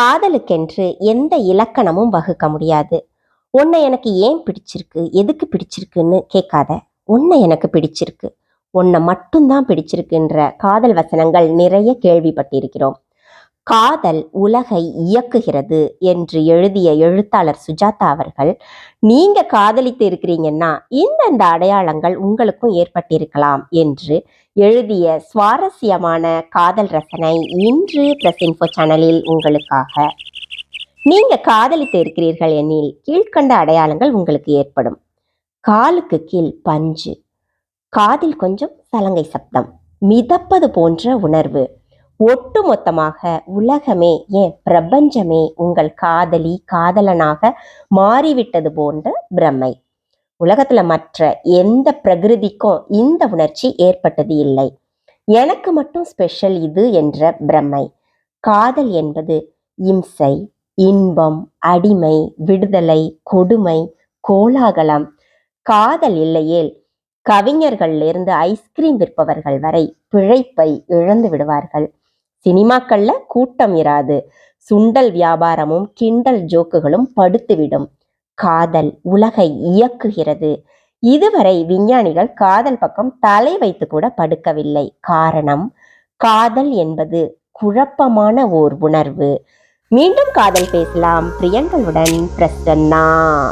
காதலுக்கென்று எந்த இலக்கணமும் வகுக்க முடியாது. உன்னை எனக்கு ஏன் பிடிச்சிருக்கு? எதுக்கு பிடிச்சிருக்குன்னு கேட்காத. உன்னை எனக்கு பிடிச்சிருக்கு. உன்னை மட்டும்தான் பிடிச்சிருக்குன்ற காதல் வசனங்கள் நிறைய கேள்விப்பட்டிருக்கிறோம். காதல் உலகை இயக்குகிறது என்று எழுதிய எழுத்தாளர் சுஜாதா அவர்கள் நீங்க காதலித்து இருக்கிறீங்கன்னா இந்தந்த அடையாளங்கள் உங்களுக்கும் ஏற்பட்டிருக்கலாம் என்று எழுதிய சுவாரஸ்யமான காதல் ரசனை இன்று பிரஸ் இன்ஃபோ சேனலில் உங்களுக்காக. நீங்க காதலித்து இருக்கிறீர்கள் எனில் கீழ்க்கண்ட அடையாளங்கள் உங்களுக்கு ஏற்படும். காலுக்கு கீழ் பஞ்சு காதில் கொஞ்சம் சலங்கை சப்தம் மிதப்பது போன்ற உணர்வு. ஒட்டுமொத்தமாக உலகமே ஏன் பிரபஞ்சமே உங்கள் காதலி காதலனாக மாறிவிட்டது போன்ற பிரமை உலகத்துல மற்ற எந்த பிரகிருதிக்கும் இந்த உணர்ச்சி ஏற்பட்டது இல்லை. எனக்கு மட்டும் ஸ்பெஷல் இது என்ற பிரமை காதல் என்பது இம்சை இன்பம் அடிமை விடுதலை கொடுமை கோலாகலம். காதல் இல்லையேல் கவிஞர்கள்ல ஐஸ்கிரீம் விற்பவர்கள் வரை பிழைப்பை இழந்து விடுவார்கள். சினிமாக்கள்ல கூட்டம் இராது. சுண்டல் வியாபாரமும் கிண்டல் ஜோக்குகளும் படுத்துவிடும். காதல் உலகை இயக்குகிறது. இதுவரை விஞ்ஞானிகள் காதல் பக்கம் தலை வைத்து கூட படுக்கவில்லை. காரணம் காதல் என்பது குழப்பமான ஓர் உணர்வு. மீண்டும் காதல் பேசலாம். பிரியங்களுடன் பிரசன்னா.